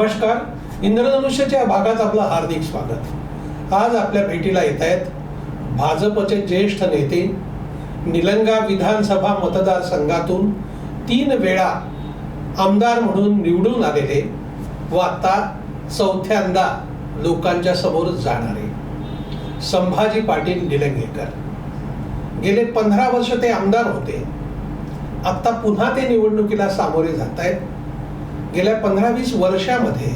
नमस्कार. इंद्रधनुष्याच्या भागात आपलं हार्दिक स्वागत. आज आपल्या भेटीला येत आहेत भाजपचे ज्येष्ठ नेते निलंगा विधानसभा मतदारसंघातून तीन वेळा आमदार म्हणून निवडून आलेले व आता चौथ्यांदा लोकांच्या समोर जाणारे संभाजी पाटील निलंगेकर. गेले पंधरा वर्ष ते आमदार होते. आत्ता पुन्हा ते निवडणुकीला सामोरे जात आहेत. गेल्या पंधरा वीस वर्षामध्ये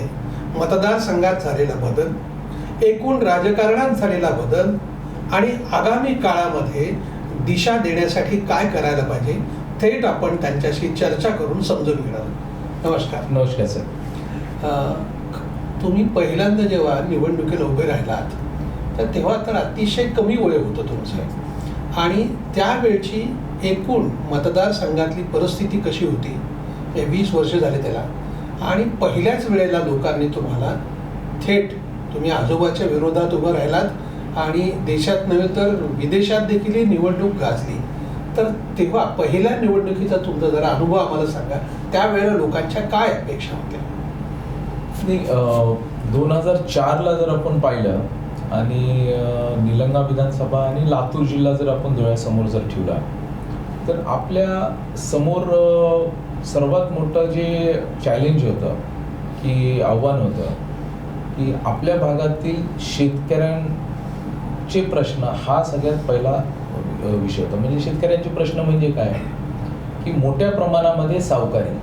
मतदारसंघात झालेला बदल एकूण राजकारणात झालेला बदल आणि आगामी काळामध्ये दिशा देण्यासाठी काय करायला पाहिजे थेट आपण त्यांच्याशी चर्चा करून समजून घेणार. नमस्कार. नमस्कार सर. तुम्ही पहिल्यांदा जेव्हा निवडणुकीला उभे राहिलात तर तेव्हा तर अतिशय कमी वय होतं तुमचं. आणि त्यावेळची एकूण मतदारसंघातली परिस्थिती कशी होती? हे वीस वर्ष झाले त्याला. आणि पहिल्याच वेळेला लोकांनी तुम्हाला थेट तुम्ही आजोबाच्या विरोधात उभं राहिलात आणि देशात नव्हे तर विदेशात देखील ही निवडणूक गाजली. तर तेव्हा पहिल्या निवडणुकीचा तुमचा जरा अनुभव आम्हाला सांगा. त्यावेळेला लोकांच्या काय अपेक्षा होत्या? दोन हजार चारला जर आपण पाहिलं आणि निलंगा विधानसभा आणि लातूर जिल्हा जर आपण डोळ्यासमोर जर ठेवला तर आपल्यासमोर सर्वात मोठं जे चॅलेंज होतं की आव्हान होतं की आपल्या भागातील शेतकऱ्यांचे प्रश्न हा सगळ्यात पहिला विषय होता. म्हणजे शेतकऱ्यांचे प्रश्न म्हणजे काय? की मोठ्या प्रमाणामध्ये सावकारी.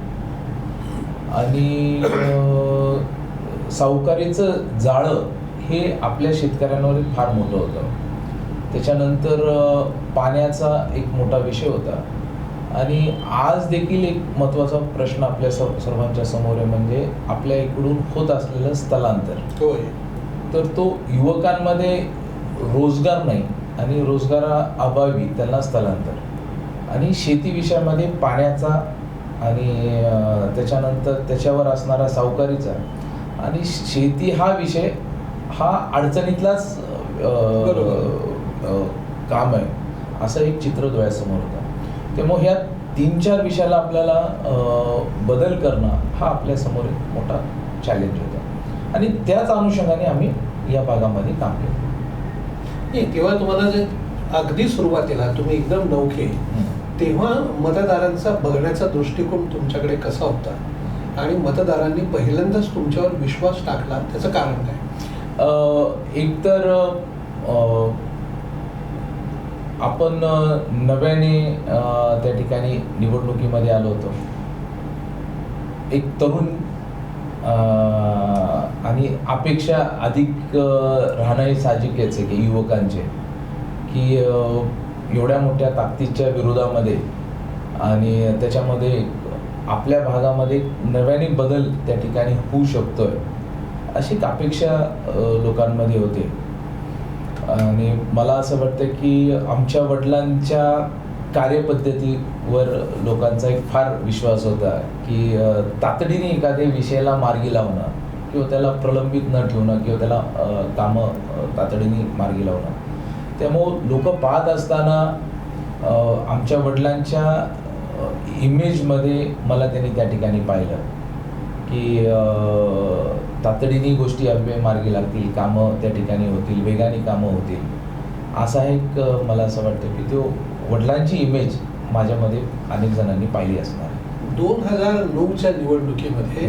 आणि सावकारीचं जाळं हे आपल्या शेतकऱ्यांवर फार मोठं होतं. त्याच्यानंतर पाण्याचा एक मोठा विषय होता. आणि आज देखील एक महत्त्वाचा प्रश्न आपल्या सर्व सर्वांच्या समोर आहे म्हणजे आपल्या इकडून होत असलेलं स्थलांतर. होय तर तो युवकांमध्ये रोजगार नाही आणि रोजगाराअभावी त्यांना स्थलांतर. आणि शेती विषयामध्ये पाण्याचा आणि त्याच्यानंतर त्याच्यावर असणारा सावकारीचा आणि शेती हा विषय हा अडचणीतलाच काम आहे असं एक चित्र डोळ्यासमोर होतं. त्यामुळे ह्या तीन चार विषयाला आपल्याला बदल करणं हा आपल्यासमोर एक मोठा चॅलेंज होता. आणि त्याच अनुषंगाने आम्ही या भागामध्ये काम केलं. नाही तेव्हा तुम्हाला जे अगदी सुरुवातीला तुम्ही एकदम नौखे तेव्हा मतदारांचा बघण्याचा दृष्टिकोन तुमच्याकडे कसा होता? आणि मतदारांनी पहिल्यांदाच तुमच्यावर विश्वास टाकला त्याचं कारण काय? अ, एकतर आपण नव्याने त्या ठिकाणी निवडणुकीमध्ये आलो होतो. एक तरुण आणि अपेक्षा अधिक राहणं हे साहजिक आहे की युवकांचे की एवढ्या मोठ्या ताकदीच्या विरोधामध्ये आणि त्याच्यामध्ये आपल्या भागामध्ये नव्याने बदल त्या ठिकाणी होऊ शकतोय अशी एक अपेक्षा लोकांमध्ये होते. आणि मला असं वाटतं की आमच्या वडिलांच्या कार्यपद्धतीवर लोकांचा एक फार विश्वास होता की तातडीने एखाद्या विषयाला मार्गी लावणं किंवा त्याला प्रलंबित न ठेवणं किंवा त्याला कामं तातडीने मार्गी लावणं. त्यामुळं लोक पाहत असताना आमच्या वडिलांच्या इमेजमध्ये मला त्यांनी त्या ठिकाणी पाहिलं की तातडीने गोष्टी अव्यय मार्गी लागतील कामं त्या ठिकाणी होतील वेगाने कामं होतील. असा एक मला असं वाटतं की तो वडिलांची इमेज माझ्यामध्ये अनेक जणांनी पाहिली असणार. दोन हजार नऊच्या निवडणुकीमध्ये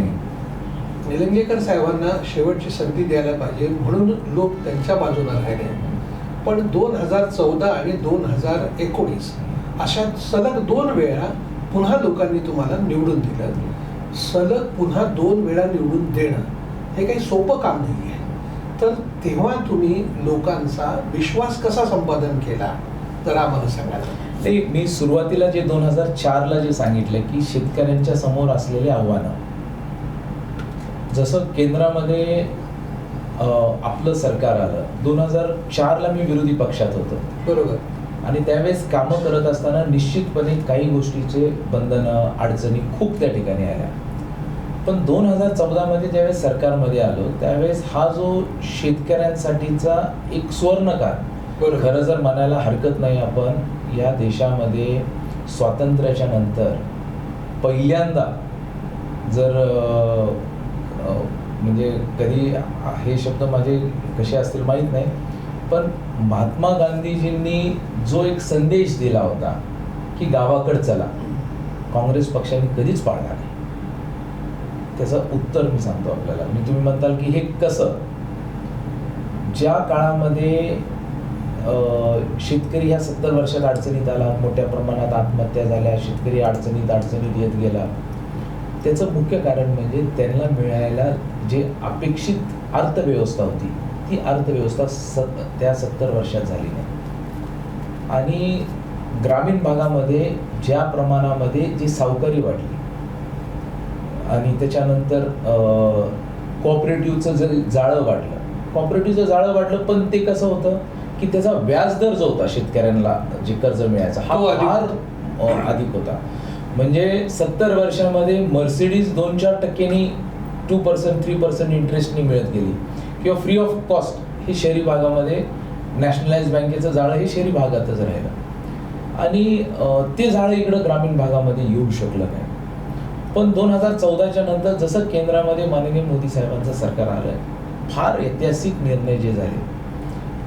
निलंगेकर साहेबांना शेवटची संधी द्यायला पाहिजे म्हणून लोक त्यांच्या बाजूला राहिले. पण दोन हजार चौदा आणि दोन हजार एकोणीस अशा सलग दोन वेळा पुन्हा लोकांनी तुम्हाला निवडून दिलं. सलग पुन्हा दोन वेळा निवडून देणं. हे काही सोपं काम नाही आहे तर तेव्हा तुम्ही लोकांचा विश्वास कसा संपादन केला? जरा आम्हाला सांगायला ते मी सुरुवातीला जे दोन हजार चारला जे सांगितलं की शेतकऱ्यांच्या समोर असलेले आव्हानं. जसं केंद्रामध्ये आपलं सरकार आलं. दोन हजार चारला मी विरोधी पक्षात होतो. बरोबर. आणि त्यावेळेस कामं करत असताना निश्चितपणे काही गोष्टीचे बंधनं अडचणी खूप त्या ठिकाणी आल्या. पण दोन हजार चौदामध्ये ज्यावेळेस सरकारमध्ये आलो त्यावेळेस हा जो शेतकऱ्यांसाठीचा एक स्वर्णकाळ. खरं जर म्हणायला हरकत नाही आपण या देशामध्ये स्वातंत्र्याच्या नंतर पहिल्यांदा जर म्हणजे कधी हे शब्द माझे कसे असतील माहीत नाही पण महात्मा गांधीजींनी जो एक संदेश दिला होता की गावाकडे चला काँग्रेस पक्षाने कधीच पाळला नाही त्याचं उत्तर मी सांगतो आपल्याला. मी तुम्ही म्हणताल की हे कसं? ज्या काळामध्ये शेतकरी ह्या सत्तर वर्षात अडचणीत आला मोठ्या प्रमाणात आत्महत्या झाल्या शेतकरी अडचणीत अडचणीत येत गेला त्याचं मुख्य कारण म्हणजे त्यांना मिळायला जे अपेक्षित अर्थव्यवस्था होती ती अर्थव्यवस्था सत त्या सत्तर वर्षात झाली नाही. आणि ग्रामीण भागामध्ये ज्या प्रमाणामध्ये जी सावकारी वाढली आणि त्याच्यानंतर कॉपरेटिव्हचं जर जाळं वाढलं कॉपरेटिव्हचं जाळं वाढलं पण ते कसं होतं की त्याचा व्याजदर जो होता शेतकऱ्यांना जे कर्ज मिळायचा हा फार अधिक होता. म्हणजे सत्तर वर्षामध्ये मर्सिडीज दोन चार टक्क्यांनी टू पर्सेंट थ्री पर्सेंट इंटरेस्टनी मिळत गेली. किंवा फ्री ऑफ कॉस्ट हे शहरी भागामध्ये नॅशनलाइज बँकेचं जाळं हे शहरी भागातच राहिलं. आणि ते जाळं इकडं ग्रामीण भागामध्ये येऊ शकलं नाही. पण दोन हजार चौदाच्या नंतर जसं केंद्रामध्ये माननीय मोदी साहेबांचं सरकार आलं फार ऐतिहासिक निर्णय जे झाले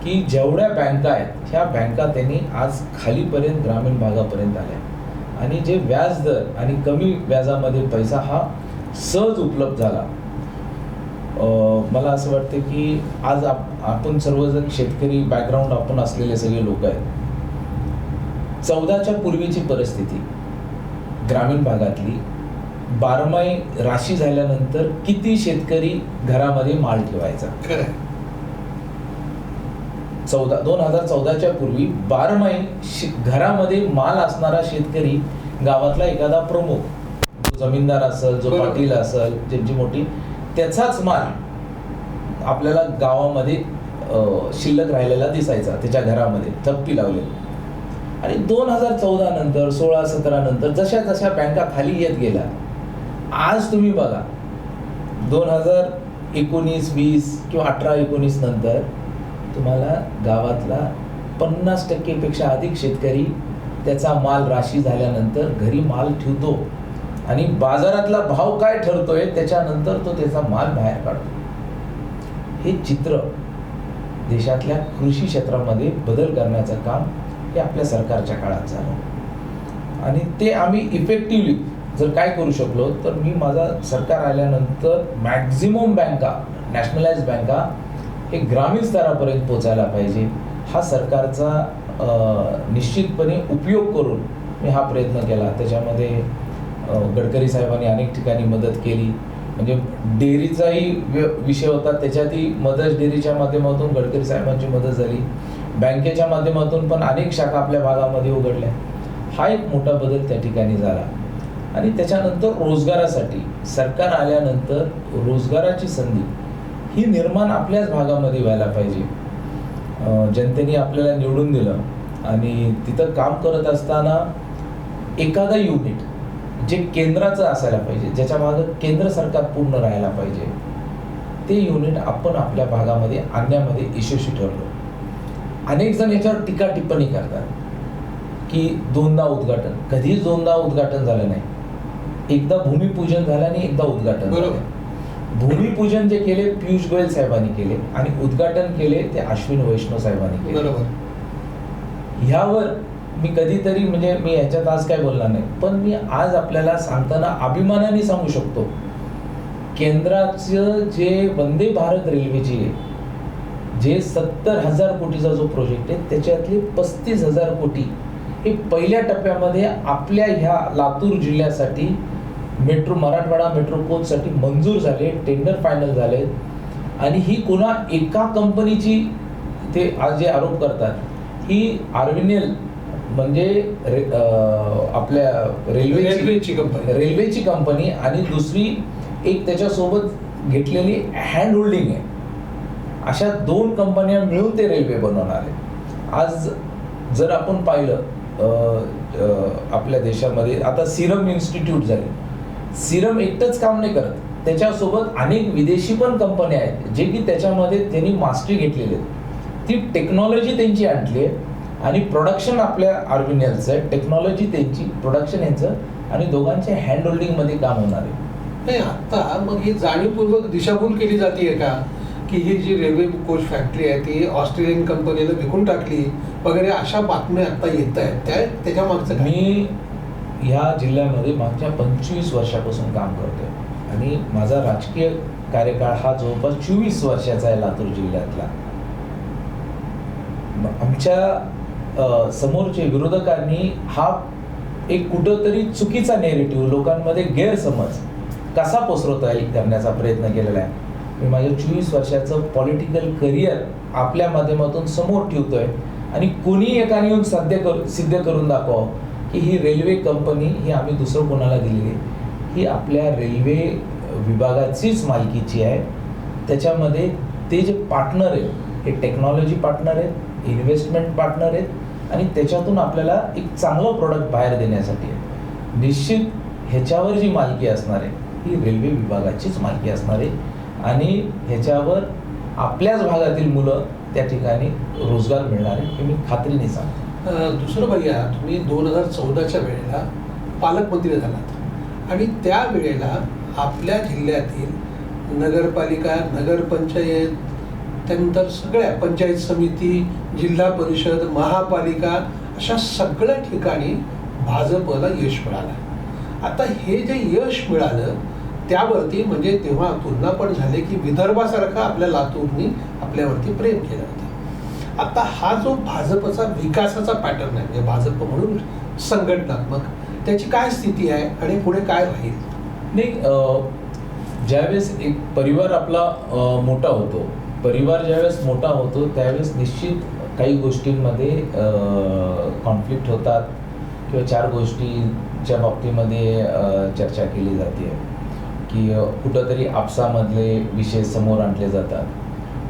की जेवढ्या बँका आहेत ह्या बँका त्यांनी आज खालीपर्यंत ग्रामीण भागापर्यंत आल्या. आणि जे व्याजदर आणि कमी व्याजामध्ये पैसा हा सहज उपलब्ध झाला. मला असं वाटतं की आज आप आपण सर्वजण शेतकरी बॅकग्राऊंड आपण असलेले सगळे लोक आहेत. चौदाच्या पूर्वीची परिस्थिती ग्रामीण भागातली बारमाही राशी झाल्यानंतर किती शेतकरी घरामध्ये माल ठेवायचा. चौदा दोन हजार चौदाच्या पूर्वी बारमाही घरामध्ये माल असणारा शेतकरी गावातला एखादा प्रमुख जो जमीनदार असेल जो. पाटील असेल ज्यांची मोठी त्याचाच माल आपल्याला गावामध्ये शिल्लक राहिलेला दिसायचा त्याच्या घरामध्ये थप्पी लावले आणि दोन हजार चौदा नंतर सोळा सतरा नंतर जशा जशा बँका खाली येत गेल्या आज तुम्ही बघा दोन हजार एकोणीस वीस किंवा अठरा एकोणीस नंतर तुम्हाला गावातला पन्नास टक्केपेक्षा अधिक शेतकरी त्याचा माल राशी झाल्यानंतर घरी माल ठेवतो. आणि बाजारातला भाव काय ठरतोय त्याच्यानंतर तो त्याचा माल बाहेर काढतो. हे चित्र देशातल्या कृषी क्षेत्रामध्ये बदल करण्याचं काम हे आपल्या सरकारच्या काळात झालं. आणि ते आम्ही इफेक्टिव्हली जर काय करू शकलो तर मी माझा सरकार आल्यानंतर मॅक्झिमम बँका नॅशनलाइज बँका हे ग्रामीण स्तरापर्यंत पोचायला पाहिजे. हा सरकारचा निश्चितपणे उपयोग करून मी हा प्रयत्न केला. त्याच्यामध्ये गडकरी साहेबांनी अनेक ठिकाणी मदत केली. म्हणजे डेअरीचाही विषय होता. त्याच्यातही मदत डेअरीच्या माध्यमातून गडकरी साहेबांची मदत झाली. बँकेच्या माध्यमातून पण अनेक शाखा आपल्या भागामध्ये उघडल्या. हा एक मोठा बदल त्या ठिकाणी झाला. आणि त्याच्यानंतर रोजगारासाठी सरकार आल्यानंतर रोजगाराची संधी ही निर्माण आपल्याच भागामध्ये व्हायला पाहिजे. जनतेने आपल्याला निवडून दिलं आणि तिथं काम करत असताना एखादा युनिट जे केंद्राचं असायला पाहिजे ज्याच्या मागं केंद्र सरकार पूर्ण राहायला पाहिजे ते युनिट आपण आपल्या भागामध्ये आणण्यामध्ये यशस्वी ठरलो. अनेक जण याच्यावर टीका टिप्पणी करतात की दोनदा उद्घाटन. कधीच दोनदा उद्घाटन झालं नाही. एकदा भूमिपूजन झालं आणि एकदा उद्घाटन बरोबर. भूमिपूजन जे केले पियुष गोयल साहेबांनी केले आणि उद्घाटन केले ते अश्विन वैष्णव साहेबांनी केले. बरोबर. ह्यावर मी कधीतरी म्हणजे मी ह्याच्यात आज काय बोलणार नाही पण मी आज आपल्याला सांगताना अभिमानाने सांगू शकतो. केंद्राचं जे वंदे भारत रेल्वेची आहे जे सत्तर हजार कोटीचा जो प्रोजेक्ट आहे त्याच्यातले पस्तीस हजार कोटी हे पहिल्या टप्प्यामध्ये आपल्या ह्या लातूर जिल्ह्यासाठी मेट्रो मराठवाडा मेट्रो कोचसाठी मंजूर झाले टेंडर फायनल झाले. आणि ही कोणा एका कंपनीची ते आज जे आरोप करतात ही आर्विनेल म्हणजे रे, आपल्या रेल्वेची रेल्वेची कंपनी. रेल्वेची कंपनी आणि दुसरी एक त्याच्यासोबत घेतलेली हँड होल्डिंग आहे. अशा दोन कंपन्या मिळून ते रेल्वे बनवणार आहे. आज जर आपण पाहिलं आपल्या देशामध्ये आता सिरम इन्स्टिट्यूट झाले. सिरम एकटंच काम नाही करत. त्याच्यासोबत अनेक विदेशी पण कंपन्या आहेत जे की त्याच्यामध्ये त्यांनी मास्टरी घेतलेली आहेत. ती टेक्नॉलॉजी त्यांची आणली आहे आणि प्रोडक्शन आपल्या आर्मिनियलचं आहे. टेक्नॉलॉजी त्यांची प्रोडक्शन यांचं आणि दोघांचे हँड होल्डिंगमध्ये काम होणार आहे. नाही आता मग ही जाणीवपूर्वक दिशाभूल केली जाते का? की ही जी रेल्वे कोच फॅक्टरी आहे ती ऑस्ट्रेलियन कंपनीला विकून टाकली वगैरे अशा बातम्या आता येत आहेत. त्या त्याच्या मागचं मी ह्या जिल्ह्यामध्ये मागच्या पंचवीस वर्षापासून काम करतोय. आणि माझा राजकीय कार्यकाळ हा जवळपास चोवीस वर्षाचा आहे लातूर जिल्ह्यातला. आमच्या समोरचे विरोधकांनी हा एक कुठंतरी चुकीचा नेरेटिव्ह लोकांमध्ये गैरसमज कसा पसरवता येईल करण्याचा प्रयत्न केलेला आहे. मी माझ्या चोवीस वर्षाचं पॉलिटिकल करिअर आपल्या माध्यमातून समोर ठेवतोय. आणि कोणी एकाने येऊन साध्य कर सिद्ध करून दाखवावं. की ही रेल्वे कंपनी ही आम्ही दुसरं कोणाला दिलेली? आहे. ही आपल्या रेल्वे विभागाचीच मालकीची आहे. त्याच्यामध्ये ते जे पार्टनर आहेत हे टेक्नॉलॉजी पार्टनर आहेत इन्व्हेस्टमेंट पार्टनर आहेत आणि त्याच्यातून आपल्याला एक चांगलं प्रोडक्ट बाहेर देण्यासाठी आहे. निश्चित ह्याच्यावर जी मालकी असणार आहे ही रेल्वे विभागाचीच मालकी असणार आहे. आणि ह्याच्यावर आपल्याच भागातील मुलं त्या ठिकाणी रोजगार मिळणार आहे हे मी खात्रीने सांगतो. दुसरं भैया तुम्ही दोन हजार चौदाच्या वेळेला पालकमंत्री झालात. आणि त्या वेळेला आपल्या जिल्ह्यातील नगरपालिका नगरपंचायत त्यानंतर सगळ्या पंचायत समिती जिल्हा परिषद महापालिका अशा सगळ्या ठिकाणी भाजपला यश मिळालं. आता हे जे यश मिळालं त्यावरती म्हणजे तेव्हा तुलना पण झाले की विदर्भासारखं आपल्या लातूरनी आपल्यावरती प्रेम केलं. आता हा जो भाजपचा विकासाचा पॅटर्न आहे म्हणजे भाजप म्हणून संघटनात्मक त्याची काय स्थिती आहे आणि पुढे काय राहील? नाही ज्यावेळेस एक परिवार आपला मोठा होतो परिवार ज्यावेळेस मोठा होतो त्यावेळेस निश्चित काही गोष्टींमध्ये कॉन्फ्लिक्ट होतात किंवा चार गोष्टीच्या बाबतीमध्ये चर्चा केली जाते. की कुठंतरी आपसामधले विषय समोर आणले जातात.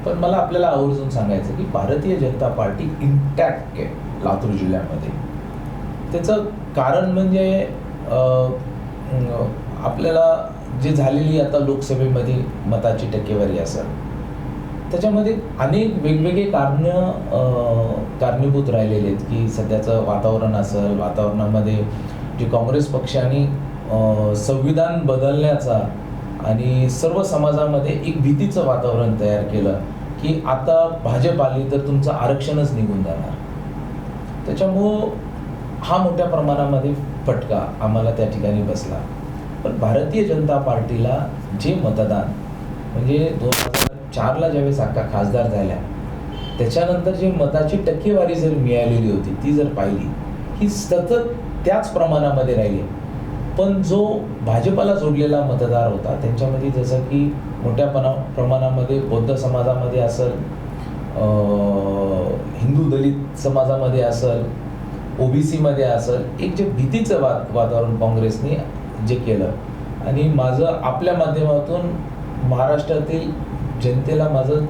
पण मला आपल्याला आवर्जून सांगायचं की भारतीय जनता पार्टी इंटॅक्ट आहे लातूर जिल्ह्यामध्ये. त्याचं कारण म्हणजे आपल्याला जी झालेली आता लोकसभेमध्ये मताची टक्केवारी असेल त्याच्यामध्ये अनेक वेगवेगळे कारण कारणीभूत राहिलेले आहेत की सध्याचं वातावरण असेल वातावरणामध्ये जे काँग्रेस पक्षाने संविधान बदलण्याचा आणि सर्व समाजामध्ये एक भीतीचं वातावरण तयार केलं की आता भाजप आली तर तुमचं आरक्षणच निघून जाणार. त्याच्यामुळं हा मोठ्या प्रमाणामध्ये फटका आम्हाला त्या ठिकाणी बसला. पण भारतीय जनता पार्टीला जे मतदान म्हणजे दोन हजार चारला ज्यावेळेस अक्का खासदार झाल्या त्याच्यानंतर जे मताची टक्केवारी जर मिळालेली होती ती जर पाहिली ही सतत त्याच प्रमाणामध्ये राहिली. पण जो भाजपाला जोडलेला मतदार होता त्यांच्यामध्ये जसं की मोठ्या पणा प्रमाणामध्ये बौद्ध समाजामध्ये असेल हिंदू दलित समाजामध्ये असेल ओबीसीमध्ये असेल एक जे भीतीचं वा वातावरण काँग्रेसने जे केलं. आणि माझं आपल्या माध्यमातून महाराष्ट्रातील जनतेला माझं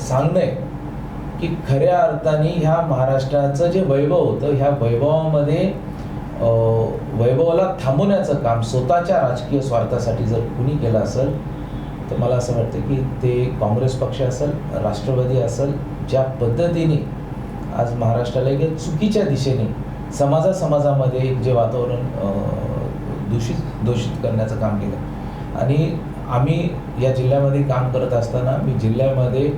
सांगणं आहे की खऱ्या अर्थाने ह्या महाराष्ट्राचं जे वैभव होतं ह्या वैभवामध्ये वैभवाला थांबवण्याचं काम स्वतःच्या राजकीय स्वार्थासाठी जर कुणी केलं असेल तर मला असं वाटतं की ते काँग्रेस पक्ष असेल राष्ट्रवादी असेल ज्या पद्धतीने आज महाराष्ट्राला एक चुकीच्या दिशेने समाजा समाजामध्ये एक जे वातावरण दूषित दूषित करण्याचं काम केलं. आणि आम्ही या जिल्ह्यामध्ये काम करत असताना मी जिल्ह्यामध्ये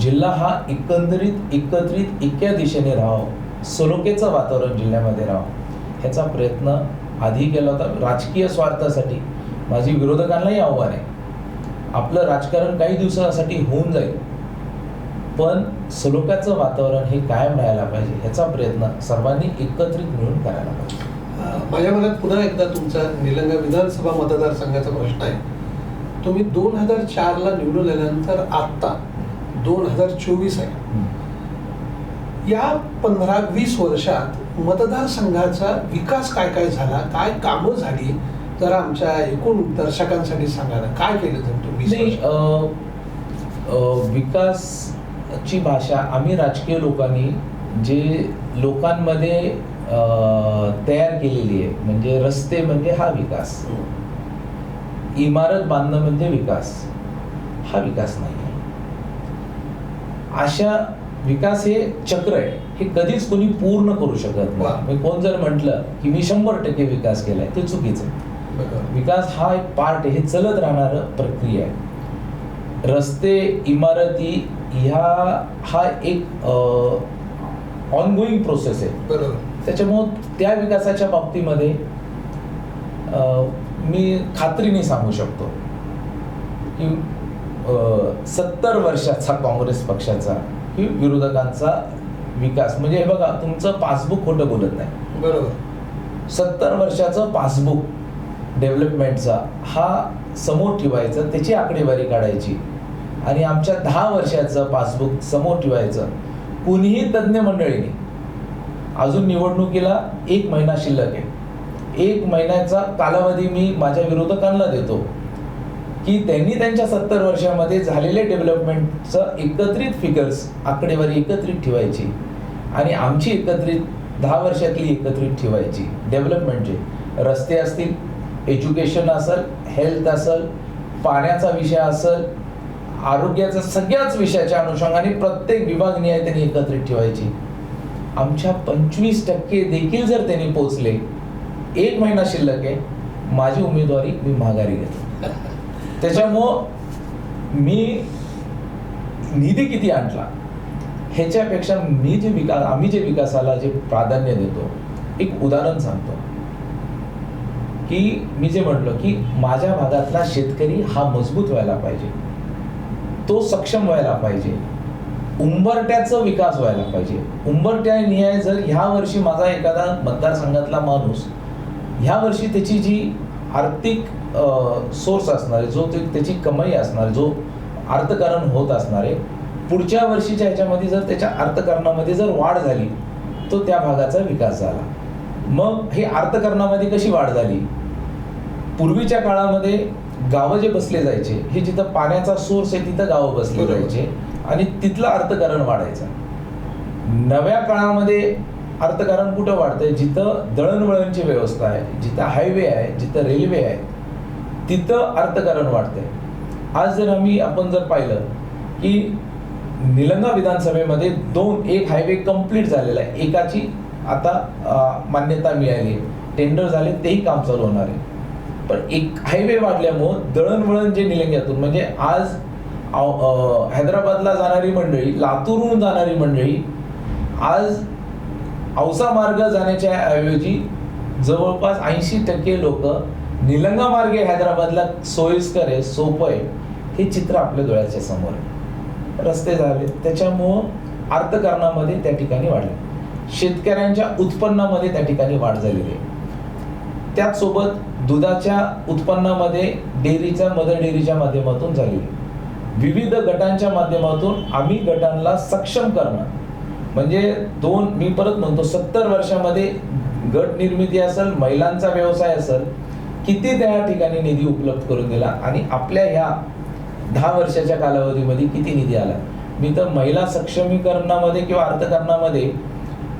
जिल्हा हा एकंदरीत एकत्रित एका दिशेने राहावं सलोकेचं वातावरण जिल्ह्यामध्ये राहावं ह्याचा प्रयत्न आधी केला होता राजकीय स्वार्थासाठी. माझी विरोधकांनाही आव्हान आहे. आपलं राजकारण काही दिवसासाठी होऊन जाईल. पण सलोख्याचं वातावरण हे कायम राहायला पाहिजे ह्याचा प्रयत्न सर्वांनी एकत्रित मिळून करायला पाहिजे. माझ्या मनात पुन्हा एकदा तुमचा निलंगा विधानसभा मतदारसंघाचा प्रश्न आहे. तुम्ही दोन हजार चारला निवडून आल्यानंतर आत्ता दोन हजार चोवीस आहे. या पंधरा वीस वर्षात मतदारसंघाचा विकास काय काय झाला काय कामं झाली जरा आमच्या एकूण दर्शकांसाठी सांगा ना काय केलं तर तुम्ही विकासची भाषा आम्ही राजकीय लोकांनी जे लोकांमध्ये तयार केलेली आहे म्हणजे रस्ते म्हणजे हा विकास. इमारत बांधणं म्हणजे विकास. हा विकास नाही अशा विकास हे चक्र आहे. हे कधीच कोणी पूर्ण करू शकत. नाही. मी कोण जर म्हटलं की मी शंभर टक्के विकास केलाय ते चुकीचं आहे. विकास हा एक पार्ट आहे हे चलत राहणारं प्रक्रिया आहे. रस्ते इमारती ह्या हा एक ऑनगोईंग प्रोसेस आहे. बरोबर. त्याच्यामुळं त्या विकासाच्या बाबतीमध्ये मी खात्रीने सांगू शकतो की सत्तर वर्षाचा काँग्रेस पक्षाचा की विरोधकांचा विकास. म्हणजे हे बघा तुमचं पासबुक खोटं बोलत नाही. बरोबर. सत्तर वर्षाचं पासबुक डेव्हलपमेंटचा हा समोर ठेवायचा त्याची आकडेवारी काढायची. आणि आमच्या दहा वर्षाचं पासबुक समोर ठेवायचं. कुणीही तज्ज्ञ मंडळीने अजून निवडणुकीला एक महिना शिल्लक आहे. एक महिन्याचा कालावधी मी माझ्या विरोधकांना देतो. की त्यांनी त्यांच्या सत्तर वर्षामध्ये झालेले डेव्हलपमेंटचं एकत्रित फिगर्स आकडेवारी एकत्रित ठेवायची. आणि आमची एकत्रित दहा वर्षातली एकत्रित ठेवायची. डेव्हलपमेंटचे रस्ते असतील एज्युकेशन असेल हेल्थ असेल पाण्याचा विषय असेल आरोग्याचा सगळ्याच विषयाच्या अनुषंगाने प्रत्येक विभाग निहाय त्यांनी एकत्रित ठेवायची. आमच्या पंचवीस टक्के देखील जर त्यांनी पोचले एक महिना शिल्लक आहे माझी उमेदवारी मी माघारी घेतो. त्याच्यामुळं मी निधी किती आणला ह्याच्यापेक्षा मी जे विकास आम्ही जे विकासाला जे प्राधान्य देतो एक उदाहरण सांगतो. की मी जे म्हटलं की माझ्या भागातला शेतकरी हा मजबूत व्हायला पाहिजे. तो सक्षम व्हायला पाहिजे. उंबरट्याचा विकास व्हायला पाहिजे. उंबरट्या निहाय जर ह्या वर्षी माझा एखादा मतदारसंघातला माणूस ह्या वर्षी त्याची जी आर्थिक सोर्स असणार आहे जो ते त्याची कमाई असणार जो अर्थकारण होत असणार आहे पुढच्या वर्षीच्या ह्याच्यामध्ये जर त्याच्या अर्थकारणामध्ये जर वाढ झाली तो त्या भागाचा विकास झाला. मग हे अर्थकारणामध्ये कशी वाढ झाली? पूर्वीच्या काळामध्ये गावं जे बसले जायचे हे जिथं पाण्याचा सोर्स आहे तिथं गावं बसले. जायचे आणि तिथलं अर्थकारण वाढायचं. नव्या काळामध्ये अर्थकारण कुठं वाढतंय? जिथं दळणवळणची व्यवस्था आहे जिथं हायवे आहे जिथं रेल्वे आहे तिथं अर्थकारण वाढतंय. आज जर आम्ही आपण जर पाहिलं की निलंगा विधानसभेमध्ये दोन एक हायवे कंप्लीट झालेला आहे. एकाची आता मान्यता मिळाली. टेंडर झाले तेही काम चालू होणार आहे. पण एक हायवे वाढल्यामुळं दळणवळण जे निलंग्यातून म्हणजे आज हैदराबादला जाणारी मंडळी लातूरहून जाणारी मंडळी आज औसा मार्ग जाण्याच्या ऐवजी जवळपास ऐंशी टक्के लोक निलंगा मार्गे हैदराबादला सोयीस्कर आहे सोपं आहे हे चित्र आपल्या डोळ्याच्या समोर आहे. रस्ते झाले. त्याच्यामुळं अर्थकारणामध्ये त्या ठिकाणी वाढले. शेतकऱ्यांच्या उत्पन्नामध्ये त्या ठिकाणी वाढ झालेली आहे. त्याचसोबत दुधाच्या उत्पन्नामध्ये डेअरीच्या मदर डेअरीच्या माध्यमातून झालेली आहे. विविध गटांच्या माध्यमातून आम्ही गटांना सक्षम करणं म्हणजे दोन मी परत म्हणतो सत्तर वर्षामध्ये गट निर्मिती असेल महिलांचा व्यवसाय असेल किती त्या ठिकाणी निधी उपलब्ध करून दिला आणि आपल्या ह्या दहा वर्षाच्या कालावधीमध्ये किती निधी आला. मी तर महिला सक्षमीकरणामध्ये किंवा अर्थकारणामध्ये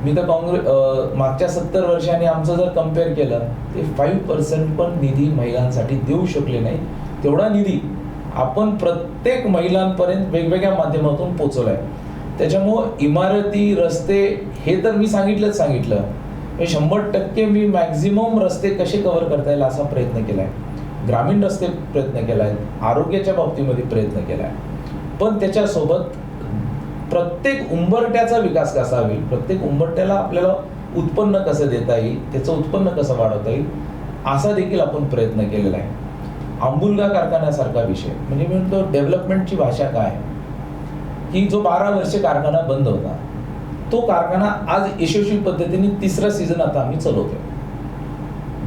मी तर काँग्रेस मागच्या सत्तर वर्षांनी आमचं जर कंपेअर केलं ते फाईव्ह पर्सेंट पण निधी महिलांसाठी देऊ शकले नाही. तेवढा निधी आपण प्रत्येक महिलांपर्यंत वेगवेगळ्या माध्यमातून पोचवलाय. त्याच्यामुळं इमारती रस्ते हे तर मी सांगितलंच सांगितलं. हे शंभर टक्के मी मॅक्झिमम रस्ते कसे कव्हर करता येईल असा प्रयत्न केलाय. ग्रामीण रस्ते प्रयत्न केलाय. आरोग्याच्या बाबतीमध्ये प्रयत्न केलाय. पण त्याच्यासोबत प्रत्येक उंबरट्याचा विकास कसा होईल? प्रत्येक उंबरट्याला आपल्याला उत्पन्न कसं देता येईल? त्याचं उत्पन्न कसं वाढवता येईल? असा देखील आपण प्रयत्न केलेला आहे. आंबुलगा कारखान्यासारखा विषय. म्हणजे मी म्हणतो डेव्हलपमेंटची भाषा काय? की जो बारा वर्षे कारखाना बंद होता तो कारखाना आज यशस्वी पद्धतीने तिसरा सीझन आता आम्ही चालवतोय.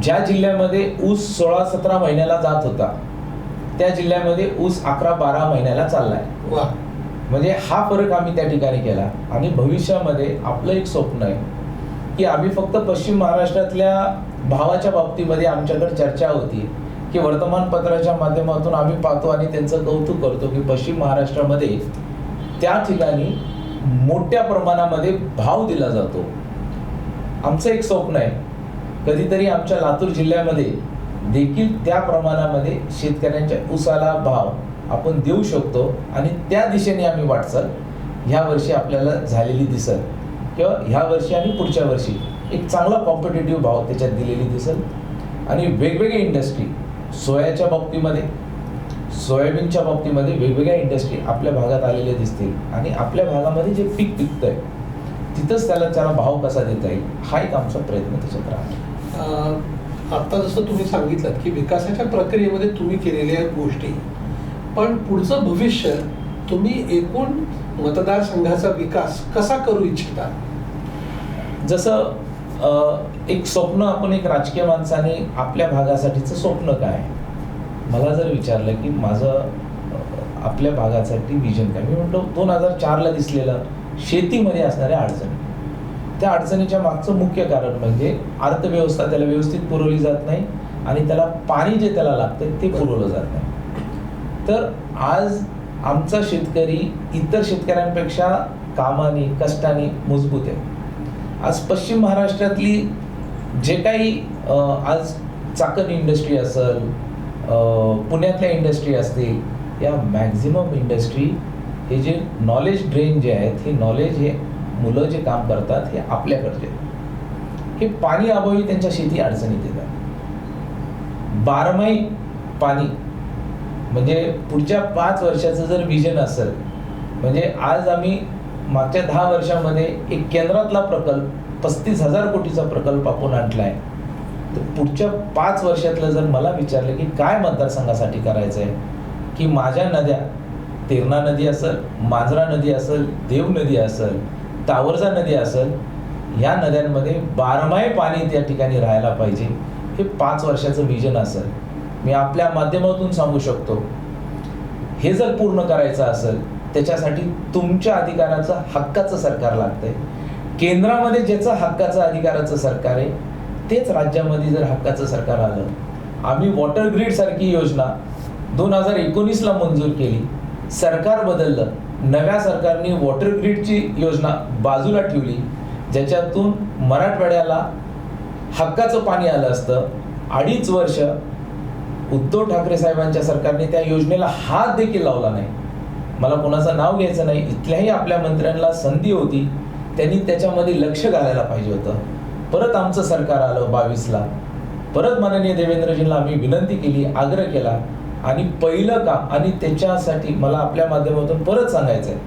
ज्या जिल्ह्यामध्ये ऊस सोळा सतरा महिन्याला जात होता त्या जिल्ह्यामध्ये ऊस अकरा बारा महिन्याला चाललाय. वा. म्हणजे हा फरक आम्ही त्या ठिकाणी केला. आणि भविष्यामध्ये आपलं एक स्वप्न आहे की आम्ही फक्त पश्चिम महाराष्ट्रातल्या भावाच्या बाबतीमध्ये आमच्याकडे चर्चा होती की वर्तमानपत्राच्या माध्यमातून आम्ही पाहतो आणि त्यांचं कौतुक करतो की पश्चिम महाराष्ट्रामध्ये त्या ठिकाणी मोठ्या प्रमाणामध्ये भाव दिला जातो. आमचं एक स्वप्न आहे. कधीतरी आमच्या लातूर जिल्ह्यामध्ये देखील त्या प्रमाणामध्ये शेतकऱ्यांच्या उसाला भाव आपण देऊ शकतो आणि त्या दिशेने आम्ही वाटचाल. ह्या वर्षी आपल्याला झालेली दिसल. किंवा ह्या वर्षी आणि पुढच्या वर्षी एक चांगला कॉम्पिटेटिव्ह भाव त्याच्यात दिलेली दिसल. आणि वेगवेगळ्या इंडस्ट्री सोयाच्या बाबतीमध्ये सोयाबीनच्या बाबतीमध्ये वेगवेगळ्या इंडस्ट्री आपल्या भागात आलेल्या दिसतील. आणि आपल्या भागामध्ये जे पीक पिकतंय तिथंच त्याला त्याला भाव कसा देता येईल हा एक आमचा प्रयत्न त्याच्यात राहतो. आत्ता आता जसं तुम्ही सांगितलं की विकासाच्या प्रक्रियेमध्ये तुम्ही केलेल्या गोष्टी पण पुढचं भविष्य तुम्ही एकूण मतदारसंघाचा विकास कसा करू इच्छिता? जसं एक स्वप्न आपण एक राजकीय माणसाने आपल्या भागासाठीचं स्वप्न काय? मला जर विचारलं की माझं आपल्या भागासाठी विजन काय? मी म्हणतो दोन हजार चारला दिसलेलं शेतीमध्ये असणाऱ्या अडचणी. त्या अडचणीच्या मागचं मुख्य कारण म्हणजे अर्थव्यवस्था त्याला व्यवस्थित पुरवली जात नाही आणि त्याला पाणी जे त्याला लागतं ते पुरवलं जात नाही. तर आज आमचा शेतकरी इतर शेतकऱ्यांपेक्षा कामाने कष्टाने मजबूत आहे. आज पश्चिम महाराष्ट्रातली जे काही आज चाकण इंडस्ट्री असेल पुण्यातल्या इंडस्ट्री असतील या मॅक्झिमम इंडस्ट्री हे जे नॉलेज ड्रेन जे आहेत हे नॉलेज हे मुलं जे काम करतात हे आपल्याकडचे हे पाणी अभावी त्यांच्या शेती अडचणीत येतात. बारमाही पाणी म्हणजे पुढच्या पाच वर्षाचं जर विजन असेल म्हणजे आज आम्ही मागच्या दहा वर्षामध्ये एक केंद्रातला प्रकल्प पस्तीस हजार कोटीचा प्रकल्प आपण आहे तर पुढच्या पाच वर्षातलं जर मला विचारलं की काय मतदारसंघासाठी करायचं आहे की माझ्या नद्या तेरणा नदी असेल मांजरा नदी असेल देव नदी असेल तावरजा नदी असेल ह्या नद्यांमध्ये बारमाही पाणी त्या ठिकाणी राहायला पाहिजे हे पाच वर्षाचं विजन असेल. मी आपल्या माध्यमातून सांगू शकतो. हे जर पूर्ण करायचं असेल त्याच्यासाठी तुमच्या अधिकाराचं हक्काचं सरकार लागतंय. केंद्रामध्ये ज्याचं हक्काचं अधिकाराचं सरकार आहे तेच राज्यामध्ये जर हक्काचं सरकार आलं आम्ही वॉटर ग्रीड सारखी योजना दोन हजार एकोणीसला मंजूर केली. सरकार बदललं नव्या सरकारने वॉटर ग्रीडची योजना बाजूला ठेवली ज्याच्यातून मराठवाड्याला हक्काचं पाणी आलं असतं. अडीच वर्ष उद्धव ठाकरे साहेबांच्या सरकारने त्या योजनेला हात देखील लावला नाही. मला कोणाचं नाव घ्यायचं नाही. इथल्याही आपल्या मंत्र्यांना संधी होती. त्यांनी त्याच्यामध्ये लक्ष घालायला पाहिजे होतं. परत आमचं सरकार आलं बावीसला. परत माननीय देवेंद्रजींना आम्ही विनंती केली आग्रह केला. आणि पहिलं काम आणि त्याच्यासाठी मला आपल्या माध्यमातून परत सांगायचं आहे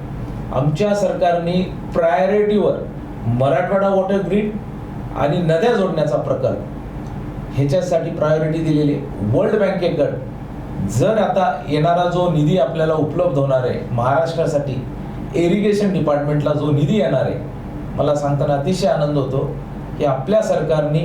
आमच्या सरकारने प्रायोरिटीवर मराठवाडा वॉटर ग्रीड आणि नद्या जोडण्याचा प्रकल्प ह्याच्यासाठी प्रायोरिटी दिलेली आहे. वर्ल्ड बँकेकडं जर आता येणारा जो निधी आपल्याला उपलब्ध होणार आहे महाराष्ट्रासाठी इरिगेशन डिपार्टमेंटला जो निधी येणार आहे मला सांगताना अतिशय आनंद होतो की आपल्या सरकारने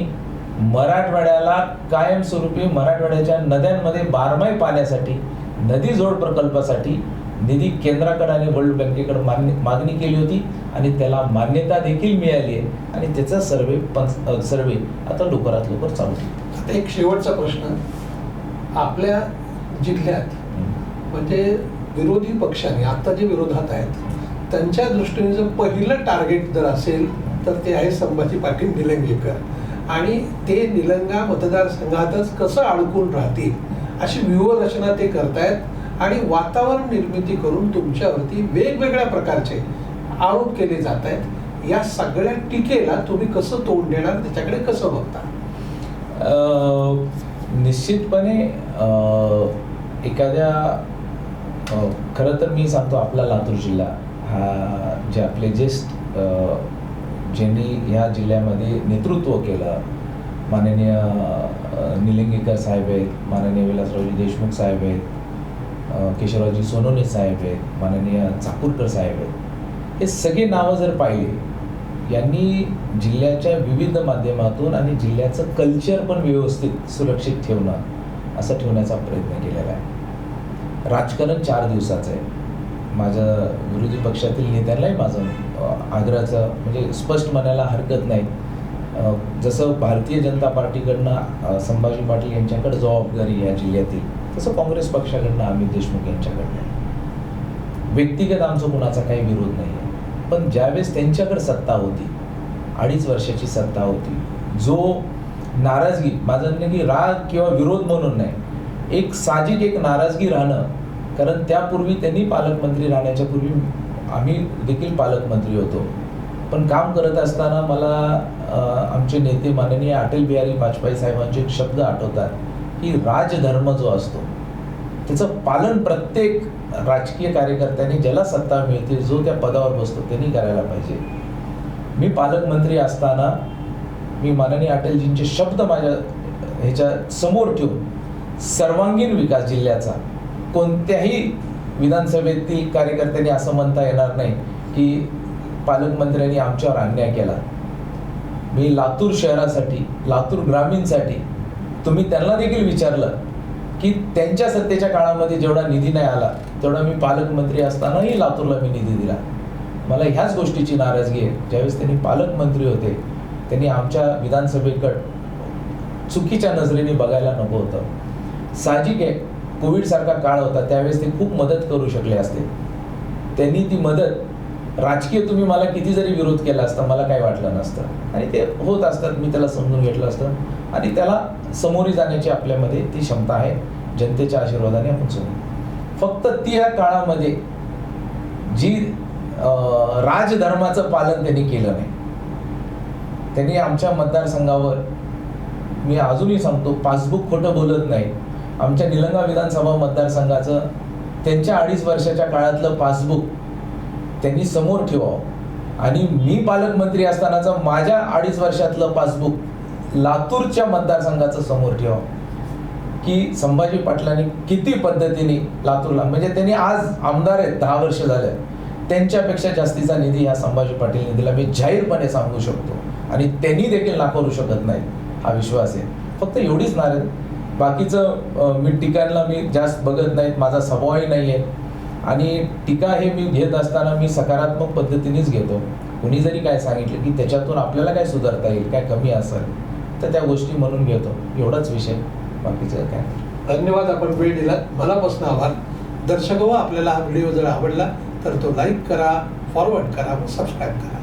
मराठवाड्याला कायमस्वरूपी मराठवाड्याच्या नद्यांमध्ये बारमाही पाण्यासाठी नदी जोड प्रकल्पासाठी निधी केंद्राकडे आणि वर्ल्ड बँकेकडे मान्य मागणी केली होती आणि त्याला मान्यता देखील मिळाली आहे आणि त्याचा सर्वे पण सर्वे आता लवकरात लवकर चालू आहे. एक शेवटचा प्रश्न. आपल्या जिल्ह्यात म्हणजे विरोधी पक्षाने आता जे विरोधात आहेत त्यांच्या दृष्टीने जर पहिलं टार्गेट जर असेल तर ते आहे संभाजी पाटील निलंगेकर. आणि ते निलंगा मतदारसंघातच कसं अडकून राहतील अशी व्यूहरचना ते करतायत आणि वातावरण निर्मिती करून तुमच्यावरती वेगवेगळ्या प्रकारचे आरोप केले जात आहेत या सगळ्या टीकेला तुम्ही कसं तोंड देणार त्याच्याकडे कसं बघता? निश्चितपणे एखाद्या खरं तर मी सांगतो आपला लातूर जिल्हा हा जे आपले ज्येष्ठ ज्यांनी ह्या जिल्ह्यामध्ये नेतृत्व केलं. माननीय निलिंगेकर साहेब आहेत माननीय विलासरावजी देशमुख साहेब आहेत अ, केशवरावजी साहेब आहेत माननीय चाकूरकर साहेब आहेत. हे सगळे नावं जर पाहिली यांनी जिल्ह्याच्या विविध माध्यमातून आणि जिल्ह्याचं कल्चर पण व्यवस्थित सुरक्षित ठेवणं असं ठेवण्याचा प्रयत्न केलेला आहे. राजकारण चार दिवसाचं आहे. माझ्या विरोधी पक्षातील नेत्यांनाही माझं आग्रहाचं म्हणजे स्पष्ट म्हणायला हरकत नाही. जसं भारतीय जनता पार्टीकडनं संभाजी पाटील यांच्याकडे जबाबदारी या जिल्ह्यातील तसं काँग्रेस पक्षाकडनं अमित देशमुख यांच्याकडनं. व्यक्तिगत आमचं कुणाचा काही विरोध नाही आहे पण ज्यावेळेस त्यांच्याकडे सत्ता होती अडीच वर्षाची सत्ता होती जो नाराजगी माझं म्हणणं की राग किंवा विरोध म्हणून नाही एक साजिक एक नाराजगी राहणं कारण त्यापूर्वी त्यांनी पालकमंत्री राहण्याच्या पूर्वी आम्ही देखील पालकमंत्री होतो. पण काम करत असताना मला आमचे नेते माननीय अटल बिहारी वाजपेयी साहेबांचे एक शब्द आठवतात की राजधर्म जो असतो त्याचं पालन प्रत्येक राजकीय कार्यकर्त्यांनी ज्याला सत्ता मिळते जो त्या पदावर बसतो त्यांनी करायला पाहिजे. मी पालकमंत्री असताना मी माननीय अटलजींचे शब्द माझ्या ह्याच्या समोर ठेवून सर्वांगीण विकास जिल्ह्याचा कोणत्याही विधानसभेतील कार्यकर्त्यांनी असं म्हणता येणार नाही की पालकमंत्र्यांनी आमच्यावर अन्याय केला. मी लातूर शहरासाठी लातूर ग्रामीणसाठी तुम्ही त्यांना देखील विचारलं की त्यांच्या सत्तेच्या काळामध्ये जेवढा निधी नाही आला तेवढा मी पालकमंत्री असतानाही लातूरला मी निधी दिला. मला ह्याच गोष्टीची नाराजगी आहे. ज्यावेळेस त्यांनी पालकमंत्री होते त्यांनी आमच्या विधानसभेकडं चुकीच्या नजरेने बघायला नको होतं. साहजिक आहे कोविडसारखा काळ होता त्यावेळेस ते खूप मदत करू शकले असते. त्यांनी ती मदत राजकीय तुम्ही मला किती जरी विरोध केला असता मला काही वाटलं नसतं. आणि ते होत असतात मी त्याला समजून घेतलं असतं. आणि त्याला समोरी जाण्याची आपल्यामध्ये ती क्षमता आहे जनतेच्या आशीर्वादाने आपण सोडू फक्त ती या काळामध्ये जी राजधर्माचं पालन त्यांनी केलं नाही त्यांनी आमच्या मतदारसंघावर मी अजूनही सांगतो पासबुक खोटं बोलत नाही. आमच्या निलंगा विधानसभा मतदारसंघाचं त्यांच्या अडीच वर्षाच्या काळातलं पासबुक त्यांनी समोर ठेवावं. आणि मी पालकमंत्री असतानाचं माझ्या अडीच वर्षातलं पासबुक लातूरच्या मतदारसंघाचं समोर ठेवा. की संभाजी पाटलांनी किती पद्धतीने लातूरला म्हणजे त्यांनी आज आमदार आहेत दहा वर्ष झाले त्यांच्यापेक्षा जास्तीचा निधी या संभाजी पाटील निधीला मी जाहीरपणे सांगू शकतो. आणि त्यांनी देखील नाकारू शकत नाही हा विश्वास आहे. फक्त एवढीच नारे बाकीचं मी टीकांना मी जास्त बघत नाहीत माझा स्वभावही नाही आहे. आणि टीका हे मी घेत असताना मी सकारात्मक पद्धतीनेच घेतो. कुणी जरी काय सांगितलं की त्याच्यातून आपल्याला काय सुधारता येईल काय कमी असेल तर त्या गोष्टी म्हणून घेतो. एवढाच विषय बाकीचं काय. धन्यवाद आपण वेळ दिला मनापासून आभार. दर्शक हो आपल्याला हा व्हिडिओ जर आवडला तर तो लाईक करा फॉरवर्ड करा व सबस्क्राईब करा.